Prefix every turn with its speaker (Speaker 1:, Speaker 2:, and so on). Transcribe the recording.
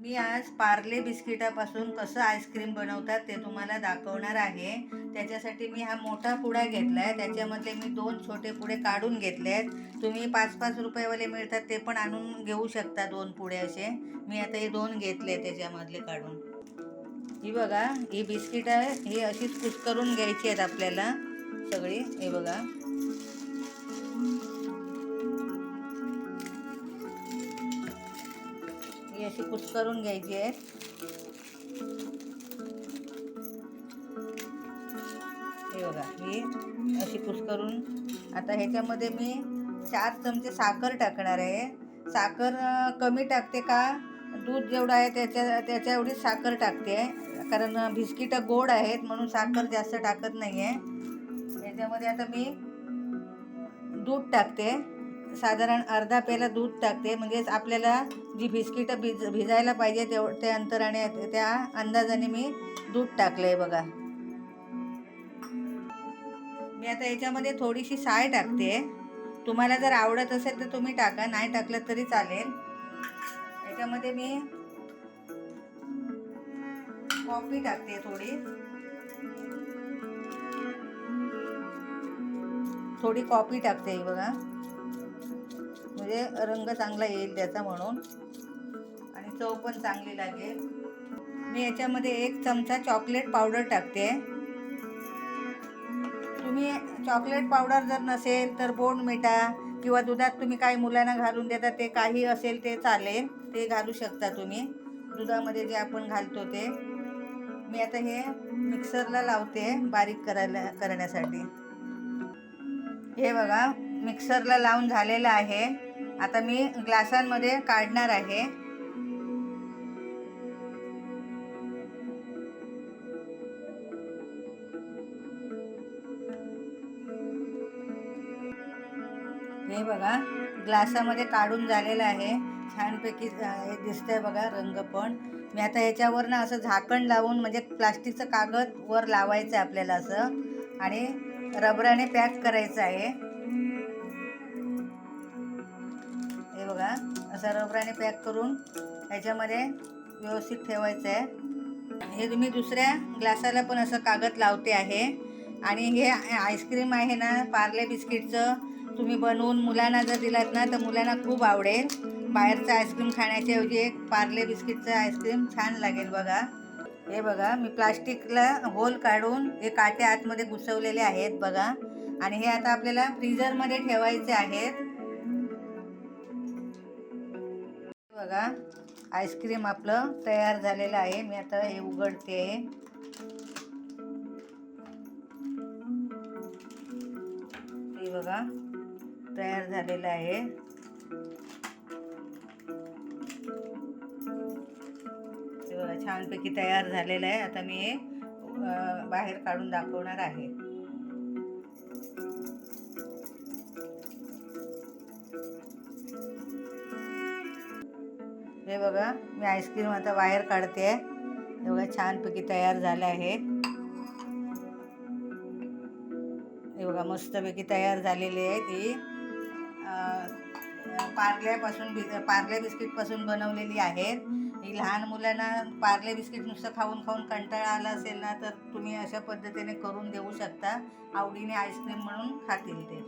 Speaker 1: मी आज पार्ले बिस्किटापासून कसं आईस्क्रीम बनवतात ते तुम्हाला दाखवणार आहे. त्याच्यासाठी मी हा मोठा पुडा घेतला आहे त्याच्यामधले मी दोन छोटे पुडे काढून घेतले आहेत तुम्ही पाच पाच रुपयेवाले मिळतात ते पण आणून घेऊ शकता दोन पुडे असे. मी आता हे दोन घेतले त्याच्यामधले काढून. ही बघा ही बिस्किटं ही अशीच कुस्करून घ्यायची आहेत आपल्याला. सगळी हे बघा. ही अशी कुस्करून घ्यायची आहे. हे बघा ही अशी कुस्करून आता ह्याच्यामध्ये मी चार चमचे साखर टाकणार आहे. साखर कमी टाकते का? दूध जेवढं आहे त्याच्या त्याच्या एवढी साखर टाकते. कारण बिस्किटं गोड आहेत म्हणून साखर जास्त टाकत नाही आहे याच्यामध्ये आता मी दूध टाकते. साधारण अर्धा पेला दूध टाकते. म्हणजेच आपल्याला जी बिस्किटं भिज भिजायला पाहिजे तेव त्या अंतराने त्या अंदाजाने मी दूध टाकलं आहे बघा. मी आता याच्यामध्ये थोडीशी साय टाकते. तुम्हाला जर आवडत असेल तर तुम्ही टाका नाही टाकलं तरी चालेल. याच्यामध्ये मी कॉफी टाकते थोडी. थोडी कॉफी टाकते ही बघा. म्हणजे रंग चांगला येईल त्याचा म्हणून. आणि चव पण चांगली लागेल. मी याच्यामध्ये एक चमचा चॉकलेट पावडर टाकते. तुम्ही चॉकलेट पावडर जर नसेल तर बोंड मिठा किंवा दुधात तुम्ही काही मुलांना घालून देता ते काही असेल ते चालेल. ते घालू शकता तुम्ही. दुधामध्ये जे आपण घालतो ते. मी आता हे मिक्सरला लावते बारीक करायला करण्यासाठी. हे बघा मिक्सरला लावून झालेलं आहे. आता मी ग्लासांमध्ये काढणार आहे. हे बघा ग्लासामध्ये काढून झालेलं आहे. छानपैकी हे दिसतंय बघा रंग पण. मी आता ह्याच्यावर ना असं झाकण लावून म्हणजे प्लास्टिकचं कागद वर लावायचं आहे आपल्याला असं. आणि रबराने पॅक करायचं आहे. बघा. असं रबराने पॅक करून ह्याच्यामध्ये व्यवस्थित ठेवायचं आहे हे तुम्ही दुसऱ्या ग्लासाला पण असं कागद लावते आहे. आणि हे आईस्क्रीम आहे ना पार्ले बिस्किटचं तुम्ही बनवून मुलांना जर दिलात ना तर मुलांना खूप आवडेल. बाहेरचं आईस्क्रीम खाण्याच्याऐवजी एक पार्ले बिस्किटचं आईस्क्रीम छान लागेल बघा. हे बघा मी प्लास्टिकला होल काढून हे काटे आतमध्ये घुसवलेले आहेत बघा. आणि हे आता आपल्याला फ्रीजरमध्ये ठेवायचे आहेत. बघा आईस्क्रीम आपलं तयार झालेलं आहे. मी आता हे उघडते. आहे हे बघा तयार झालेलं आहे. बघा छानपैकी तयार झालेलं आहे. आता मी हे बाहेर काढून दाखवणार आहे. हे बघा मी आईस्क्रीम आता बाहेर काढते. हे बघा छानपैकी तयार झालं आहे हे बघा मस्तपैकी तयार झालेली आहे ती. पार्ल्यापासून बि पार्ले बिस्किटपासून बनवलेली आहेत. ही लहान मुलांना पार्ले बिस्किट नुसतं खाऊन खाऊन कंटाळा आला असेल ना तर तुम्ही अशा पद्धतीने करून देऊ शकता. आवडीने आईस्क्रीम म्हणून खातील ते.